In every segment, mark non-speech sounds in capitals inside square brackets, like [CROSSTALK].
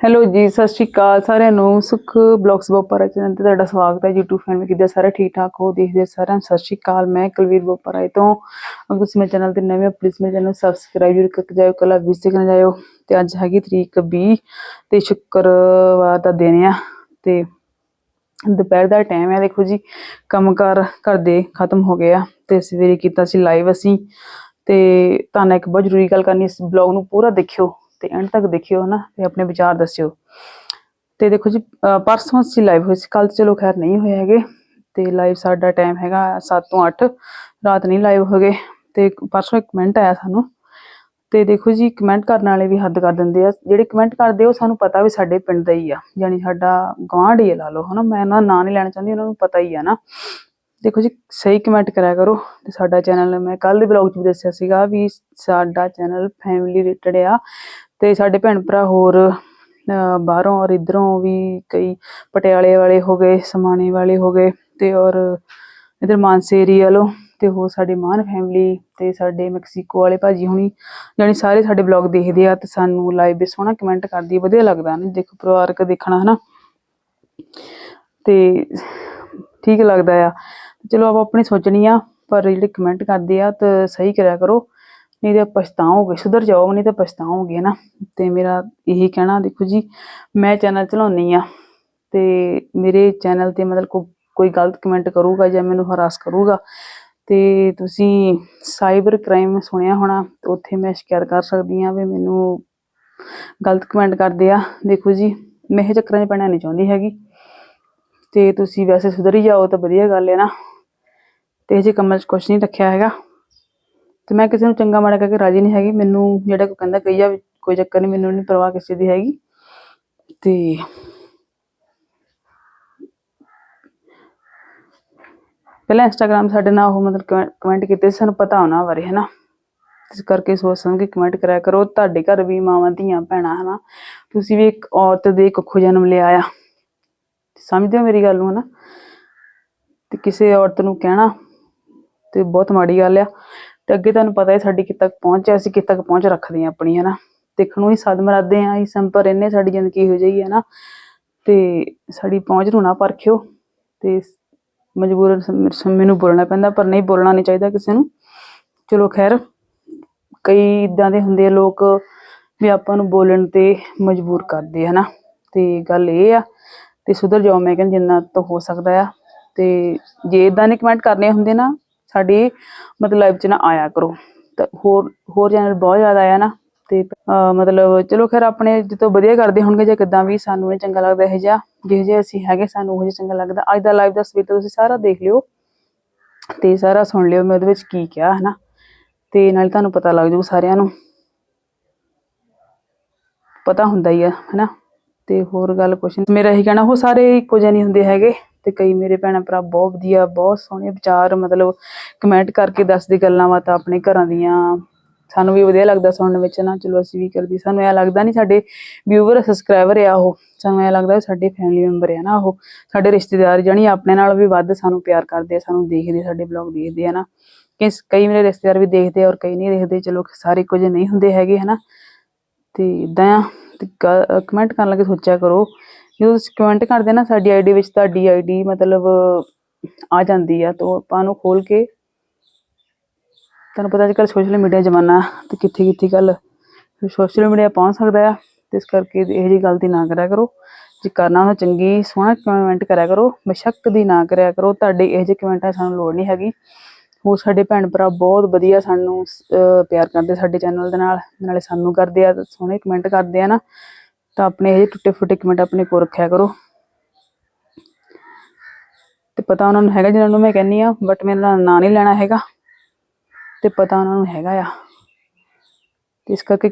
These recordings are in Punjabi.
ਹੈਲੋ ਜੀ, ਸਤਿ ਸ਼੍ਰੀ ਅਕਾਲ ਸਾਰਿਆਂ ਨੂੰ। ਸੁਖ ਬਲੌਗਸ ਬੋਪਰਾ ਚੈਨਲ ਤੇ ਤੁਹਾਡਾ ਸਵਾਗਤ ਹੈ YouTube ਫੈਮਿਲੀ ਕਿੱਦਾਂ ਸਾਰੇ ਠੀਕ ਠਾਕ ਹੋ, ਦੇਖਦੇ ਸਾਰਿਆਂ ਨੂੰ ਸਤਿ ਸ਼੍ਰੀ ਅਕਾਲ। ਮੈਂ ਕੁਲਵੀਰ ਬੋਪਰਾ ਤੋਂ। ਅਗਰ ਤੁਸੀਂ ਮੇਰੇ ਚੈਨਲ ਤੇ ਨਵੇਂ ਹੋ ਪਲੀਜ਼ ਮੇਰੇ ਚੈਨਲ ਨੂੰ ਸਬਸਕ੍ਰਾਈਬ ਜ਼ਰੂਰ ਕਰਕੇ ਜਾਇਓ, ਕਲਾ ਵੀ ਸਿੱਖਣ ਜਾਇਓ। ਤੇ ਅੱਜ ਹੈਗੀ ਤਰੀਕ 20 ਤੇ ਸ਼ੁੱਕਰਵਾਰ ਦਾ ਦਿਨ ਆ ਤੇ ਦੁਪਹਿਰ ਦਾ ਟਾਈਮ ਹੈ ਦੇਖੋ ਜੀ, ਕੰਮਕਾਰ ਘਰ ਦੇ ਖਤਮ ਹੋ ਗਏ ਆ ਤੇ ਸਵੇਰੇ ਕੀਤਾ ਸੀ ਲਾਈਵ ਅਸੀਂ। ਤੇ ਤੁਹਾਨੂੰ ਇੱਕ ਬਹੁਤ ਜ਼ਰੂਰੀ ਗੱਲ ਕਰਨੀ ਇਸ ਬਲੌਗ ਨੂੰ ਪੂਰਾ ਦੇਖਿਓ। ਤੇ ਐਂਡ ਤੱਕ ਦੇਖਿਓ ਹਨਾ ਤੇ ਆਪਣੇ ਵਿਚਾਰ ਦੱਸਿਓ। ਤੇ ਦੇਖੋ ਜੀ ਪਰਸੋਂ ਅਸੀਂ ਲਾਈਵ ਹੋਏ ਸੀ ਕੱਲ ਚਲੋ ਖੈਰ ਨਹੀਂ ਹੋਏ ਹੈਗੇ। ਤੇ ਲਾਈਵ ਸਾਡਾ ਟਾਈਮ ਹੈਗਾ 7 ਤੋਂ 8 ਰਾਤ ਨਹੀਂ ਲਾਈਵ ਹੋ ਗਏ ਤੇ ਪਰਸੋਂ ਇੱਕ ਕਮੈਂਟ ਆਇਆ ਸਾਨੂੰ। ਤੇ ਦੇਖੋ ਜੀ ਕਮੈਂਟ ਕਰਨ ਵਾਲੇ ਵੀ ਹੱਦ ਕਰ ਦਿੰਦੇ ਆ। ਜਿਹੜੇ ਕਮੈਂਟ ਕਰਦੇ ਆ, ਉਹ ਸਾਨੂੰ ਪਤਾ ਵੀ ਸਾਡੇ ਪਿੰਡ ਦਾ ਹੀ ਆ। ਯਾਨੀ ਸਾਡਾ ਗਵਾਂਢ ਹੀ ਆ ਲਾ ਲਓ ਹਨਾ। ਮੈਂ ਉਹਨਾਂ ਦਾ ਨਾਂ ਨਹੀਂ ਲੈਣਾ ਚਾਹੁੰਦੀ ਉਹਨਾਂ ਨੂੰ ਪਤਾ ਹੀ ਆ ਨਾ। ਦੇਖੋ ਜੀ, ਸਹੀ ਕਮੈਂਟ ਕਰਿਆ ਕਰੋ ਤੇ ਸਾਡਾ ਚੈਨਲ ਮੈਂ ਕੱਲ ਦੇ ਬਲੌਗ 'ਚ ਵੀ ਦੱਸਿਆ ਸੀਗਾ ਵੀ ਸਾਡਾ ਚੈਨਲ ਫੈਮਿਲੀ ਰਿਲੇਟਡ ਆ ਤੇ ਸਾਡੇ ਭੈਣ ਭਰਾ ਹੋਰ ਬਾਹਰੋਂ ਔਰ ਇਧਰੋਂ ਵੀ ਕਈ ਪਟਿਆਲੇ ਵਾਲੇ ਹੋ ਗਏ, ਸਮਾਣੇ ਵਾਲੇ ਹੋ ਗਏ ਤੇ ਔਰ ਇਧਰ ਮਾਨਸੇ ਏਰੀਆ ਵੱਲੋਂ ਤੇ ਹੋਰ ਸਾਡੇ ਮਾਨ ਫੈਮਿਲੀ ਤੇ ਸਾਡੇ ਮੈਕਸੀਕੋ ਵਾਲੇ ਭਾਜੀ ਹੁਣੀ ਜਾਣੀ ਸਾਰੇ ਸਾਡੇ ਬਲੌਗ ਦੇਖਦੇ ਆ ਤੇ ਸਾਨੂੰ ਲਾਈਵ ਵੀ ਸੋਹਣਾ ਕਮੈਂਟ ਕਰਦੀ ਵਧੀਆ ਲੱਗਦਾ ਨਾ, ਦੇਖੋ ਪਰਿਵਾਰਕ ਦੇਖਣਾ ਹਨਾ ਤੇ ਠੀਕ ਲੱਗਦਾ ਆ। ਚਲੋ ਆਪਾਂ ਆਪਣੀ ਸੋਚਣੀ ਆ, ਪਰ ਜਿਹੜੇ ਕਮੈਂਟ ਕਰਦੇ ਆ ਤਾਂ ਸਹੀ ਕਰਿਆ ਕਰੋ। ਨਹੀਂ ਤੇ ਪਛਤਾਓਗੇ, ਸੁਧਰ ਜਾਓ ਨਹੀਂ ਤਾਂ ਪਛਤਾਓਗੇ ਨਾ ਤੇ ਮੇਰਾ ਇਹੀ ਕਹਿਣਾ, ਦੇਖੋ ਜੀ, ਮੈਂ ਚੈਨਲ ਚਲਾਉਣੀ ਆ ਤੇ ਮੇਰੇ ਚੈਨਲ ਤੇ ਮਤਲਬ ਕੋ- ਕੋਈ ਗਲਤ ਕਮੈਂਟ ਕਰੂਗਾ ਜਾਂ ਮੈਨੂੰ ਹਰਾਸ ਕਰੂਗਾ, ਤੇ ਤੁਸੀਂ ਸਾਈਬਰ ਕ੍ਰਾਈਮ ਸੁਣਿਆ ਹੋਣਾ ਉੱਥੇ ਮੈਂ ਸ਼ਿਕਾਇਤ ਕਰ ਸਕਦੀ ਆ ਵੀ ਮੈਨੂੰ ਗਲਤ ਕਮੈਂਟ ਕਰਦੇ ਆ। ਦੇਖੋ ਜੀ, ਮੈਂ ਇਹ ਚੱਕਰਾਂ 'ਚ ਪੈਣਾ ਨਹੀਂ ਚਾਹੁੰਦੀ ਹੈਗੀ। ਤੇ ਤੁਸੀਂ ਵੈਸੇ ਸੁਧਰ ਹੀ ਜਾਓ ਤਾਂ ਵਧੀਆ ਗੱਲ ਹੈ ਨਾ। ਤੇ ਇਹ ਜਿਹੇ ਕੰਮਾਂ 'ਚ ਕੁਛ ਨਹੀਂ ਰੱਖਿਆ ਹੈਗਾ। ਤੇ ਮੈਂ ਕਿਸੇ ਨੂੰ ਚੰਗਾ ਮਾੜਾ ਕਹਿ ਕੇ ਰਾਜੀ ਨਹੀਂ ਹੈਗੀ। ਮੈਨੂੰ ਜਿਹੜਾ ਕੋਈ ਕਹਿੰਦਾ ਕਹੀ ਜਾ ਕੋਈ ਚੱਕਰ ਨਹੀਂ, ਮੈਨੂੰ ਨਹੀਂ ਪਰਵਾਹ ਕਿਸੇ ਦੀ ਹੈਗੀ। ਤੇ ਪਹਿਲਾਂ ਇੰਸਟਾਗ੍ਰਾਮ ਸਾਡੇ ਨਾਲ ਉਹ ਮਤਲਬ ਕਮੈਂਟ ਕੀਤੇ ਸੀ, ਸਾਨੂੰ ਪਤਾ ਉਹਨਾਂ ਬਾਰੇ ਹੈ ਨਾ ਇਸ ਕਰਕੇ ਸੋਚ ਸਮਝ ਕੇ ਕਮੈਂਟ ਕਰਿਆ ਕਰੋ। ਤੁਹਾਡੇ ਘਰ ਵੀ ਮਾਵਾਂ, ਧੀਆਂ, ਭੈਣਾਂ, ਹਨਾ? ਤੁਸੀਂ ਵੀ ਇੱਕ ਔਰਤ ਦੇ ਕੁੱਖੋਂ ਜਨਮ ਲਿਆ ਆ। ਸਮਝਦੇ ਹੋ ਮੇਰੀ ਗੱਲ ਨੂੰ, ਹਨਾ? ਤੇ ਕਿਸੇ ਔਰਤ ਨੂੰ ਕਹਿਣਾ ਤੇ ਬਹੁਤ ਮਾੜੀ ਗੱਲ ਆ। ਤੇ ਅੱਗੇ ਤੁਹਾਨੂੰ ਪਤਾ ਹੈ ਸਾਡੀ ਕਿੱਥੇ ਤੱਕ ਪਹੁੰਚ ਹੈ ਅਸੀਂ ਕਿੱਥੇ ਤੱਕ ਪਹੁੰਚ ਰੱਖਦੇ ਹਾਂ ਆਪਣੀ, ਹਨਾ। ਦੇਖਣ ਨੂੰ ਹੀ ਸਦ ਮਰਾਦੇ ਆ ਹੀ ਸੰਪਰ ਇੰਨੇ ਸਾਡੀ ਜ਼ਿੰਦਗੀ ਹੋ ਜਾਈ ਹੈ ਨਾ ਤੇ ਸਾਡੀ ਪਹੁੰਚ ਨੂੰ ਨਾ ਪਰਖਿਓ ਤੇ ਮਜਬੂਰ ਮੈਨੂੰ ਬੋਲਣਾ ਪੈਂਦਾ, ਪਰ ਨਹੀਂ ਬੋਲਣਾ ਨਹੀਂ ਚਾਹੀਦਾ ਕਿਸੇ ਨੂੰ। ਚਲੋ ਖੈਰ, ਕਈ ਇਦਾਂ ਦੇ ਹੁੰਦੇ ਆ, ਲੋਕ ਵੀ ਆਪਾਂ ਨੂੰ ਬੋਲਣ ਤੇ ਮਜਬੂਰ ਕਰਦੇ ਹਨਾ। ਤੇ ਗੱਲ ਇਹ ਆ, ਤੇ ਸੁਧਰ ਜਾਓ, ਮੈਂ ਕਹਿੰਦੀ ਜਿੰਨਾ ਤੋਂ ਹੋ ਸਕਦਾ ਆ। ਤੇ ਜੇ ਇਦਾਂ ਦੇ ਕਮੈਂਟ ਕਰਨੇ ਹੁੰਦੇ ਨਾ ਸਾਡੀ ਮਤਲਬ ਲਾਈਵ 'ਚ ਨਾ ਆਇਆ ਕਰੋ। ਤਾਂ ਹੋਰ ਹੋਰ ਚੈਨਲ ਬਹੁਤ ਜ਼ਿਆਦਾ ਆ ਨਾ, ਤੇ ਮਤਲਬ ਚਲੋ ਖੈਰ ਆਪਣੇ ਜਿੱਤੋਂ ਵਧੀਆ ਕਰਦੇ ਹੋਣਗੇ ਜਾਂ ਕਿਦਾਂ ਵੀ ਸਾਨੂੰ ਨਹੀਂ ਚੰਗਾ ਲੱਗਦਾ ਇਹ ਜਿਹਾ, ਜਿਹੋ ਜਿਹੇ ਅਸੀਂ ਹੈਗੇ, ਸਾਨੂੰ ਉਹ ਜਿਹਾ ਚੰਗਾ ਲੱਗਦਾ। ਅੱਜ ਦਾ ਲਾਈਵ ਦਾ ਸਵੇਰ ਤੁਸੀਂ ਸਾਰਾ ਦੇਖ ਲਿਓ, ਤੇ ਸਾਰਾ ਸੁਣ ਲਿਓ ਮੈਂ ਉਹਦੇ ਵਿੱਚ ਕੀ ਕਿਹਾ, ਹਨਾ? ਤੇ ਨਾਲੇ ਤੁਹਾਨੂੰ ਪਤਾ ਲੱਗ ਜਾਊ ਸਾਰਿਆਂ ਨੂੰ। ਪਤਾ ਹੁੰਦਾ ਹੀ ਆ, ਹਨਾ? ਤੇ ਹੋਰ ਗੱਲ ਕੁਛ ਮੇਰਾ ਇਹੀ ਕਹਿਣਾ, ਉਹ ਸਾਰੇ ਇੱਕੋ ਜਿਹੇ ਨਹੀਂ ਹੁੰਦੇ ਹੈਗੇ। ਤੇ ਕਈ ਮੇਰੇ ਭੈਣਾਂ ਭਰਾ ਬਹੁਤ ਵਧੀਆ, ਬਹੁਤ ਸੋਹਣੇ ਵਿਚਾਰ, ਮਤਲਬ ਕਮੈਂਟ ਕਰਕੇ ਦੱਸਦੇ ਗੱਲਾਂ ਬਾਤਾਂ ਆਪਣੇ ਘਰਾਂ ਦੀਆਂ। ਸਾਨੂੰ ਵੀ ਵਧੀਆ ਲੱਗਦਾ ਸੁਣਨ ਵਿੱਚ ਨਾ, ਚਲੋ ਅਸੀਂ ਵੀ ਕਰਦੀ। ਸਾਨੂੰ ਇਹ ਲੱਗਦਾ ਨਹੀਂ ਸਾਡੇ ਵਿਊਵਰ ਸਬਸਕ੍ਰਾਈਬਰ ਆ ਉਹ। ਸਾਨੂੰ ਇਹ ਲੱਗਦਾ ਸਾਡੇ ਫੈਮਿਲੀ ਮੈਂਬਰ ਆ ਨਾ ਉਹ। ਸਾਡੇ ਰਿਸ਼ਤੇਦਾਰ ਜਾਣੀ ਆਪਣੇ ਨਾਲ ਵੀ ਵੱਧ ਸਾਨੂੰ ਪਿਆਰ ਕਰਦੇ ਆ, ਸਾਨੂੰ ਦੇਖਦੇ, ਸਾਡੇ ਬਲੌਗ ਦੇਖਦੇ ਆ ਨਾ। ਕਿਸ ਕਈ ਮੇਰੇ ਰਿਸ਼ਤੇਦਾਰ ਵੀ ਦੇਖਦੇ ਆ ਔਰ ਕਈ ਨਹੀਂ ਦੇਖਦੇ। ਚਲੋ ਸਾਰੇ ਕੁਝ ਨਹੀਂ ਹੁੰਦੇ ਹੈਗੇ, ਹਨਾ। ਤੇ ਇਦਾਂ ਆ। ਕਮੈਂਟ ਕਰਨ ਲੱਗੇ ਸੋਚਿਆ ਕਰੋ। ਜਦੋਂ ਤੁਸੀਂ ਕਮੈਂਟ ਕਰਦੇ ਨਾ, ਸਾਡੀ ਆਈਡੀ ਵਿੱਚ ਤੁਹਾਡੀ ਆਈਡੀ ਮਤਲਬ ਆ ਜਾਂਦੀ ਆ, ਤਾਂ ਆਪਾਂ ਨੂੰ ਖੋਲ ਕੇ ਤੁਹਾਨੂੰ ਪਤਾ ਅੱਜ ਕੱਲ੍ਹ ਸੋਸ਼ਲ ਮੀਡੀਆ ਜ਼ਮਾਨਾ ਤੇ ਕਿੱਥੇ ਕਿੱਥੇ ਗੱਲ ਸੋਸ਼ਲ ਮੀਡੀਆ ਪਹੁੰਚ ਸਕਦਾ ਆ, ਤੇ ਇਸ ਕਰਕੇ ਇਹ ਜੀ ਗਲਤੀ ਨਾ ਕਰਿਆ ਕਰੋ। ਜੇ ਕਰਨਾ ਤਾਂ ਚੰਗੀ, ਸੋਹਣਾ ਕਮੈਂਟ ਕਰਿਆ ਕਰੋ, ਬੇਸ਼ੱਕ ਦੀ ਨਾ ਕਰਿਆ ਕਰੋ, ਤੁਹਾਡੇ ਇਹ ਜਿਹੇ ਕਮੈਂਟਾਂ ਸਾਨੂੰ ਲੋੜ ਨਹੀਂ ਹੈਗੀ। ਉਹ ਸਾਡੇ ਭੈਣ ਭਰਾ ਬਹੁਤ ਵਧੀਆ ਸਾਨੂੰ ਪਿਆਰ ਕਰਦੇ ਸਾਡੇ ਚੈਨਲ ਦੇ ਨਾਲ, ਨਾਲੇ ਸਾਨੂੰ ਕਰਦੇ ਆ, ਸੋਹਣੇ ਕਮੈਂਟ ਕਰਦੇ ਆ ਨਾ। ਤਾਂ ਆਪਣੇ ਇਹ ਟੁੱਟੇ ਫੁੱਟੇ ਕਮੈਂਟ ਆਪਣੇ ਕੋਲ ਰੱਖਿਆ ਕਰੋ। ਤੇ ਪਤਾ ਉਹਨਾਂ ਨੂੰ ਹੈਗਾ ਜਿਹਨਾਂ ਨੂੰ ਮੈਂ ਕਹਿੰਨੀ ਆ ਬਟ ਮੇਰਾ ਨਾਂ ਨਹੀਂ ਲੈਣਾ ਹੈਗਾ। ਤੇ ਪਤਾ ਉਹਨਾਂ ਨੂੰ ਹੈਗਾ ਆ। ਇਸ ਕਰਕੇ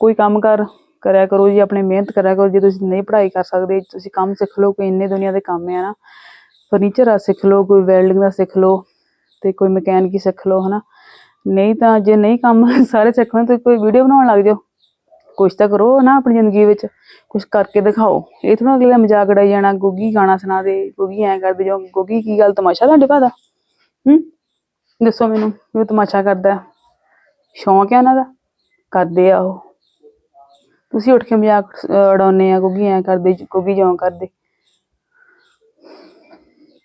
ਕੋਈ ਕੰਮ ਕਰ ਕਰਿਆ ਕਰੋ ਜੀ, ਆਪਣੇ ਮਿਹਨਤ ਕਰਿਆ ਕਰੋ। ਜੇ ਤੁਸੀਂ ਨਹੀਂ ਪੜ੍ਹਾਈ ਕਰ ਸਕਦੇ, ਤੁਸੀਂ ਕੰਮ ਸਿੱਖ ਲਓ, ਕੋਈ ਇੰਨੇ ਦੁਨੀਆ ਦੇ ਕੰਮ ਆ ਨਾ। ਫਰਨੀਚਰ ਆ ਸਿੱਖ ਲਓ, ਕੋਈ ਵੈਲਡਿੰਗ ਦਾ ਸਿੱਖ ਲਓ, ਤੇ ਕੋਈ ਮਕੈਨਿਕੀ ਸਿੱਖ ਲਓ, ਹਨਾ। ਨਹੀਂ ਤਾਂ ਜੇ ਨਹੀਂ ਕੰਮ [LAUGHS] ਸਾਰੇ ਸਿੱਖਣੇ ਤਾਂ ਕੋਈ ਵੀਡੀਓ ਬਣਾਉਣ ਲੱਗ ਜਾਓ। ਕੁਛ ਤਾਂ ਕਰੋ ਨਾ ਆਪਣੀ ਜ਼ਿੰਦਗੀ ਵਿੱਚ ਕੁਛ ਕਰਕੇ ਦਿਖਾਓ। ਇਹ ਥੋੜਾ ਅਗਲੇ ਮਜ਼ਾਕ ਉਡਾਈ ਜਾਣਾ ਗੋਗੀ ਗਾਣਾ ਸੁਣਾ ਦੇ ਗੋਗੀ ਐਂ ਕਰਦੇ ਜਾਓ। ਗੋਗੀ ਕੀ ਗੱਲ ਤਮਾਸ਼ਾ ਤੁਹਾਡੇ ਭਾਦਾ ਹੂੰ? ਦੱਸੋ ਮੈਨੂੰ ਉਹ ਤਮਾਸ਼ਾ ਕਰਦਾ ਸ਼ੌਂਕ ਹੈ ਉਹਨਾਂ ਦਾ? ਕਰਦੇ ਆ ਉਹ। ਤੁਸੀਂ ਉੱਠ ਕੇ ਮਜ਼ਾਕ ਅਹ, ਉਡਾਉਂਦੇ ਆ ਕੋਗੀ ਐ ਕਰਦੇ ਗੋਗੀ ਜਿਉਂ ਕਰਦੇ।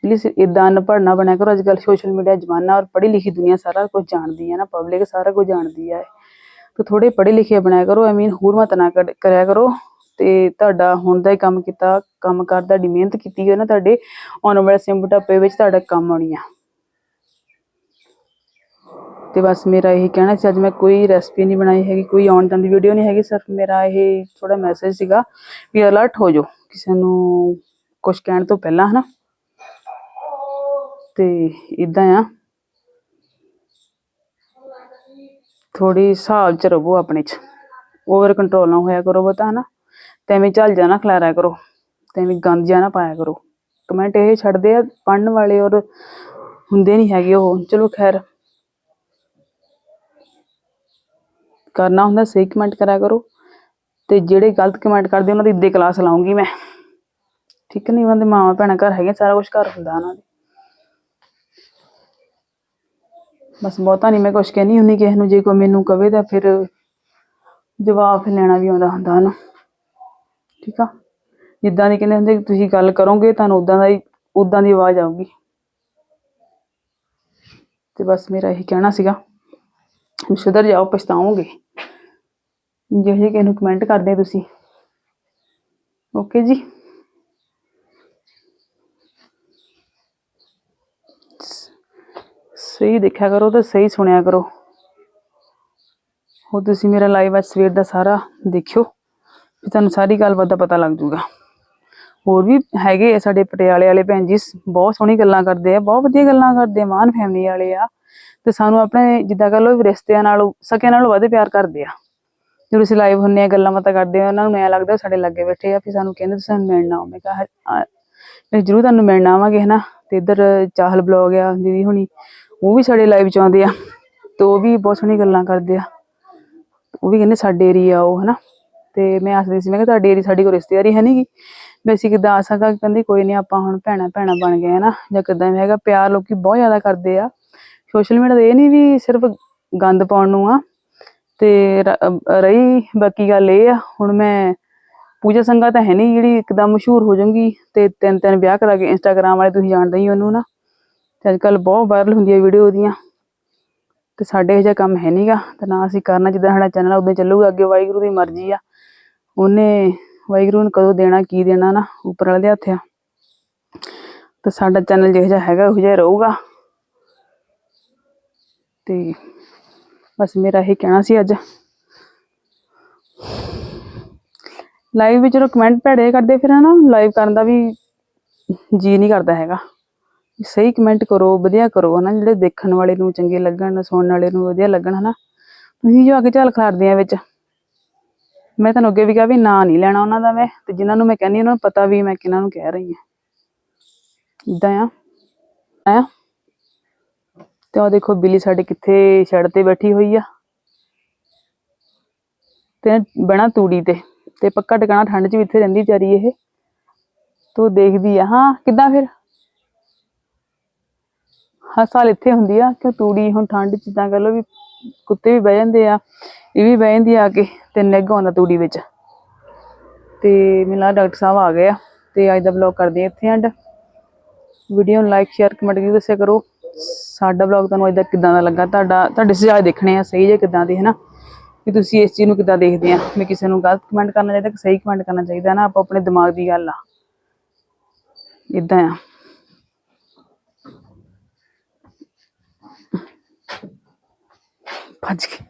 ਪਲੀਜ਼ ਇਦਾਂ ਨਾ ਪੜਨਾ ਬਣਿਆ ਕਰੋ। ਅੱਜ ਕੱਲ ਸੋਸ਼ਲ ਮੀਡੀਆ ਜ਼ਮਾਨਾ ਔਰ ਪੜ੍ਹੀ ਲਿਖੀ ਦੁਨੀਆ ਸਾਰਾ ਕੁਝ ਜਾਣਦੀ ਹੈ ਨਾ ਪਬਲਿਕ ਸਾਰਾ ਕੁਝ ਜਾਣਦੀ ਹੈ ਤੇ ਥੋੜੇ ਪੜ੍ਹੇ ਲਿਖੇ ਬਣਾਇਆ ਕਰੋ ਐ ਮੀਨ ਹੋਰ ਮਤ ਨਾ ਕਰਿਆ ਕਰੋ ਤੇ ਤੁਹਾਡਾ ਹੁਣ ਦਾ ਹੀ ਕੰਮ ਕੀਤਾ, ਕੰਮ ਕਰ ਤੁਹਾਡੀ ਮਿਹਨਤ ਕੀਤੀ ਹੋਈ ਨਾ ਤੁਹਾਡੇ, ਆਉਣ ਵਾਲੇ ਸਿੰਬਟਾਪੇ ਵਿੱਚ ਤੁਹਾਡਾ ਕੰਮ ਆਉਣੀ ਆ। ਤੇ ਬਸ ਮੇਰਾ ਇਹ ਕਹਿਣਾ ਸੀ, ਅੱਜ ਮੈਂ ਕੋਈ ਰੈਸਪੀ ਨਹੀਂ ਬਣਾਈ ਹੈਗੀ, ਕੋਈ ਆਉਣ ਜਾਣ ਦੀ ਵੀਡੀਓ ਨਹੀਂ ਹੈਗੀ, ਸਿਰਫ ਮੇਰਾ ਇਹ ਥੋੜਾ ਮੈਸੇਜ ਸੀਗਾ ਵੀ ਅਲਰਟ ਹੋ ਜਾਓ, ਕਿਸੇ ਨੂੰ ਕੁਝ ਕਹਿਣ ਤੋਂ ਪਹਿਲਾਂ ਹਨਾ। ਤੇ ਇਦਾਂ ਆ। ਥੋੜੀ ਹਿਸਾਬ ਚ ਰਹੋ ਆਪਣੇ ਚ। ਓਵਰ ਕੰਟਰੋਲ ਨਾ ਹੋਇਆ ਕਰੋ ਬਤਾ ਹਨਾ? ਤੇ ਐਵੇਂ ਚੱਲ ਜਾਣਾ, ਖਿਲਾਰਿਆ ਕਰੋ। ਤੇ ਗੰਦ ਜਿਹਾ ਨਾ ਪਾਇਆ ਕਰੋ। ਕਮੈਂਟ ਇਹ ਛੱਡਦੇ ਆ ਪੜਨ ਵਾਲੇ ਔਰ ਹੁੰਦੇ ਨਹੀਂ ਹੈਗੇ ਉਹ। ਚਲੋ ਖੈਰ। ਕਰਨਾ ਹੁੰਦਾ, ਸਹੀ ਕਮੈਂਟ ਕਰਿਆ ਕਰੋ। ਤੇ ਜਿਹੜੇ ਗਲਤ ਕਮੈਂਟ ਕਰਦੇ, ਉਹਨਾਂ ਦੀ ਇੱਦੇ ਕਲਾਸ ਲਾਉਂਗੀ ਮੈਂ। ਠੀਕ ਨਹੀਂ ਉਹਨਾਂ ਦੇ ਮਾਵਾ ਭੈਣਾਂ ਘਰ ਹੈਗੇ ਸਾਰਾ ਕੁਝ ਘਰ ਹੁੰਦਾ ਉਹਨਾਂ ਦੇ। ਬਸ ਬਹੁਤਾ ਨਹੀਂ ਮੈਂ ਕੁਝ ਕਹਿਣੀ ਹੁੰਦੀ, ਕਿਸੇ ਨੂੰ ਜੇ ਕੋਈ ਮੈਨੂੰ ਕਵੇ ਤਾਂ ਫਿਰ ਜਵਾਬ ਲੈਣਾ ਵੀ ਆਉਂਦਾ ਹੁੰਦਾ ਨਾ ਠੀਕ ਆ? ਜਿੱਦਾਂ ਦੀ ਕਹਿੰਦੇ ਹੁੰਦੇ, ਤੁਸੀਂ ਗੱਲ ਕਰੋਗੇ, ਤੁਹਾਨੂੰ ਉਦਾਂ ਦਾ ਹੀ ਉਦਾਂ ਦੀ ਆਵਾਜ਼ ਆਊਗੀ। ਤੇ ਬਸ ਮੇਰਾ ਇਹੀ ਕਹਿਣਾ ਸੀਗਾ। ਵੀ ਸੁਧਰ ਜਾਓ ਪਛਤਾਓਗੇ। ਜਿਹੋ ਜਿਹੇ ਕਿਸੇ ਨੂੰ ਕਮੈਂਟ ਕਰਦੇ ਤੁਸੀਂ। ਓਕੇ ਜੀ। ਸਹੀ ਦੇਖਿਆ ਕਰੋ ਤੇ ਸਹੀ ਸੁਣਿਆ ਕਰੋ। ਉਹ ਤੁਸੀਂ ਮੇਰਾ ਲਾਈਵ ਅੱਜ ਸਵੇਰ ਦਾ ਸਾਰਾ ਦੇਖਿਓ, ਵੀ ਤੁਹਾਨੂੰ ਸਾਰੀ ਗੱਲਬਾਤ ਦਾ ਪਤਾ ਲੱਗ ਜੂਗਾ ਹੋਰ ਵੀ ਹੈਗੇ ਆ ਸਾਡੇ ਪਟਿਆਲੇ ਵਾਲੇ ਭੈਣ ਜੀ, ਬਹੁਤ ਸੋਹਣੀ ਗੱਲਾਂ ਕਰਦੇ ਆ, ਬਹੁਤ ਵਧੀਆ ਗੱਲਾਂ ਕਰਦੇ ਆ ਮਾਨ ਫੈਮਿਲੀ ਵਾਲੇ ਆ। ਤੇ ਸਾਨੂੰ ਆਪਣੇ ਜਿੱਦਾਂ ਕਹ ਲੋ ਰਿਸ਼ਤਿਆਂ ਨਾਲੋਂ ਸਕਿਆਂ ਨਾਲੋਂ ਵੱਧ ਪਿਆਰ ਕਰਦੇ ਆ। ਜਦੋਂ ਅਸੀਂ ਲਾਈਵ ਹੁੰਨੇ ਆ, ਗੱਲਾਂ ਬਾਤਾਂ ਕਰਦੇ ਆ, ਉਹਨਾਂ ਨੂੰ ਐਂ ਲੱਗਦਾ ਸਾਡੇ ਲੱਗੇ ਬੈਠੇ ਆ ਫਿਰ ਸਾਨੂੰ ਕਹਿੰਦੇ ਤੁਸੀਂ ਸਾਨੂੰ ਮਿਲਣਾ ਆਓ। ਮੈਂ ਕਿਹਾ ਜਰੂਰ ਤੁਹਾਨੂੰ ਮਿਲਣਾ ਆਵਾਂਗੇ, ਹਨਾ। ਤੇ ਇੱਧਰ ਚਾਹਲ ਬਲੌਗ ਆ, ਦੀਦੀ ਹੁਣੀ। ਉਹ ਵੀ ਸਾਡੇ ਲਾਈਵ ਚ ਆਉਂਦੇ ਆ ਤੇ ਉਹ ਵੀ ਬਹੁਤ ਸੋਹਣੀ ਗੱਲਾਂ ਕਰਦੇ ਆ। ਉਹ ਵੀ ਕਹਿੰਦੇ ਸਾਡੇ ਏਰੀਆ ਉਹ, ਹਨਾ। ਤੇ ਮੈਂ ਆਖਦੀ ਸੀ, ਮੈਂ ਕਿਹਾ ਤੁਹਾਡੇ ਏਰੀਆ ਸਾਡੀ ਕੋਈ ਰਿਸ਼ਤੇਦਾਰੀ ਹੈ ਨਹੀਂਗੀ ਮੈਂ ਅਸੀਂ ਕਿੱਦਾਂ ਆ ਸਕਾਂ? ਕਹਿੰਦੀ ਕੋਈ ਨਹੀਂ ਆਪਾਂ ਹੁਣ ਭੈਣਾ ਭੈਣਾ ਬਣ ਗਏ ਹਨਾ। ਜਾਂ ਕਿੱਦਾਂ? ਹੈਗਾ ਪਿਆਰ ਲੋਕੀ ਬਹੁਤ ਜ਼ਿਆਦਾ ਕਰਦੇ ਆ। ਸੋਸ਼ਲ ਮੀਡੀਆ ਤੇ ਇਹ ਨਹੀਂ ਵੀ ਸਿਰਫ ਗੰਦ ਪਾਉਣ ਨੂੰ ਆ। ਤੇ ਰਹੀ ਬਾਕੀ ਗੱਲ ਇਹ ਆ, ਹੁਣ ਮੈਂ ਪੂਜਾ ਸੰਗਾ ਤਾਂ ਹੈ ਨਹੀਂ ਜਿਹੜੀ ਇੱਕਦਮ ਮਸ਼ਹੂਰ ਹੋ ਜਾਊਗੀ। ਤੇ ਤਿੰਨ ਤਿੰਨ ਵਿਆਹ ਕਰਾ ਕੇ ਇੰਸਟਾਗ੍ਰਾਮ ਵਾਲੇ ਤੁਸੀਂ ਜਾਣਦੇ ਹੀ ਉਹਨੂੰ ਨਾ ਤੇ ਅੱਜ ਕੱਲ ਬਹੁਤ ਵਾਇਰਲ ਹੁੰਦੀਆਂ ਵੀਡੀਓ ਉਹਦੀਆਂ। ਤੇ ਸਾਡੇ ਇਹ ਜਿਹਾ ਕੰਮ ਹੈ ਨਹੀਂਗਾ ਤੇ ਨਾ ਅਸੀਂ ਕਰਨਾ, ਜਿੱਦਾਂ ਸਾਡਾ ਚੈਨਲ ਉਦੋਂ ਚੱਲੂਗਾ, ਅੱਗੇ ਵਾਹਿਗੁਰੂ ਦੀ ਮਰਜ਼ੀ ਆ। ਉਹਨੇ ਵਾਹਿਗੁਰੂ ਨੂੰ ਕਦੋਂ ਦੇਣਾ, ਕੀ ਦੇਣਾ ਨਾ, ਉੱਪਰ ਵਾਲੇ ਦੇ ਹੱਥ ਆ। ਤੇ ਸਾਡਾ ਚੈਨਲ ਜਿਹੋ ਜਿਹਾ ਹੈਗਾ, ਉਹੋ ਜਿਹਾ ਹੀ ਰਹੂਗਾ। ਤੇ ਬਸ ਮੇਰਾ ਇਹ ਕਹਿਣਾ ਸੀ ਅੱਜ। ਲਾਈਵ ਵਿੱਚ ਚਲੋ ਕਮੈਂਟ ਭੈੜੇ ਕਰਦੇ ਫਿਰ ਹਨਾ ਲਾਈਵ ਕਰਨ ਦਾ ਵੀ ਜੀ ਨਹੀਂ ਕਰਦਾ ਹੈਗਾ। ਸਹੀ ਕਮੈਂਟ ਕਰੋ, ਵਧੀਆ ਕਰੋ, ਹਨਾ? ਜਿਹੜੇ ਦੇਖਣ ਵਾਲੇ ਨੂੰ ਚੰਗੇ ਲੱਗਣ, ਸੁਣਨ ਵਾਲੇ ਨੂੰ ਵਧੀਆ ਲੱਗਣ, ਹਨਾ? ਤੁਸੀਂ ਜੋ ਅੱਗੇ ਝਾਲ ਖਲਾਰਦੇ ਆ ਵਿੱਚ। ਮੈਂ ਤੁਹਾਨੂੰ ਅੱਗੇ ਵੀ ਕਿਹਾ ਵੀ ਨਾਂ ਨਹੀਂ ਲੈਣਾ ਉਹਨਾਂ ਦਾ ਮੈਂ, ਤੇ ਜਿਨ੍ਹਾਂ ਨੂੰ ਮੈਂ ਕਹਿੰਦੀ ਉਹਨਾਂ ਨੂੰ ਪਤਾ ਵੀ ਮੈਂ ਕਿਹਨਾਂ ਨੂੰ ਕਹਿ ਰਹੀ ਹਾਂ ਇਦਾਂ ਆ। ਆ ਤੇ ਉਹ ਦੇਖੋ, ਬਿੱਲੀ ਸਾਡੇ ਕਿੱਥੇ ਛੜ ਤੇ ਬੈਠੀ ਹੋਈ ਆ। ਤੇ ਬਣਾ ਤੂੜੀ ਤੇ ਤੇ ਪੱਕਾ ਟਿਕਾਣਾ ਠੰਡ 'ਚ ਵੀ ਇੱਥੇ ਰਹਿੰਦੀ ਵਿਚਾਰੀ ਇਹ। ਤੂੰ ਦੇਖਦੀ ਆ। ਹਾਂ, ਕਿੱਦਾਂ ਫਿਰ? ਹਰ ਸਾਲ ਇੱਥੇ ਹੁੰਦੀ ਆ ਕਿ ਤੂੜੀ, ਹੁਣ ਠੰਡ 'ਚ ਤਾਂ ਕਹ ਲਓ ਵੀ ਕੁੱਤੇ ਵੀ ਬਹਿ ਜਾਂਦੇ ਆ, ਇਹ ਵੀ ਬਹਿ ਜਾਂਦੀ ਆ ਕੇ ਤੇ ਨਿੱਘ ਆਉਂਦਾ ਤੂੜੀ ਵਿੱਚ। ਤੇ ਮੈਨੂੰ ਲੱਗਦਾ ਡਾਕਟਰ ਸਾਹਿਬ ਆ ਗਏ ਆ, ਤੇ ਅੱਜ ਦਾ ਵਲੌਗ ਕਰਦੇ ਆ ਇੱਥੇ ਐਂਡ ਵੀਡੀਓ ਨੂੰ ਲਾਈਕ ਸ਼ੇਅਰ ਕਮੈਂਟ ਵੀ ਦੱਸਿਆ ਕਰੋ। ਸਾਡਾ ਵਲੌਗ ਤੁਹਾਨੂੰ ਅੱਜ ਦਾ ਕਿਦਾਂ ਦਾ ਲੱਗਾ? ਤੁਹਾਡਾ, ਤੁਹਾਡੇ ਸੁਝਾਅ ਦੇਖਣੇ ਆ, ਸਹੀ ਜੇ ਕਿਦਾਂ ਦੇ, ਹਨਾ? ਵੀ ਤੁਸੀਂ ਇਸ ਚੀਜ਼ ਨੂੰ ਕਿਦਾਂ ਦੇਖਦੇ ਆ? ਮੈਂ ਕਿਸੇ ਨੂੰ ਗਲਤ ਕਮੈਂਟ ਕਰਨਾ ਚਾਹੀਦਾ ਕਿ ਸਹੀ ਕਮੈਂਟ ਕਰਨਾ ਚਾਹੀਦਾ ਨਾ ਆਪਾਂ ਆਪਣੇ ਦਿਮਾਗ ਦੀ ਗੱਲ ਆ। ਇਦਾਂ ਆ। ਭੱਜ ਗਏ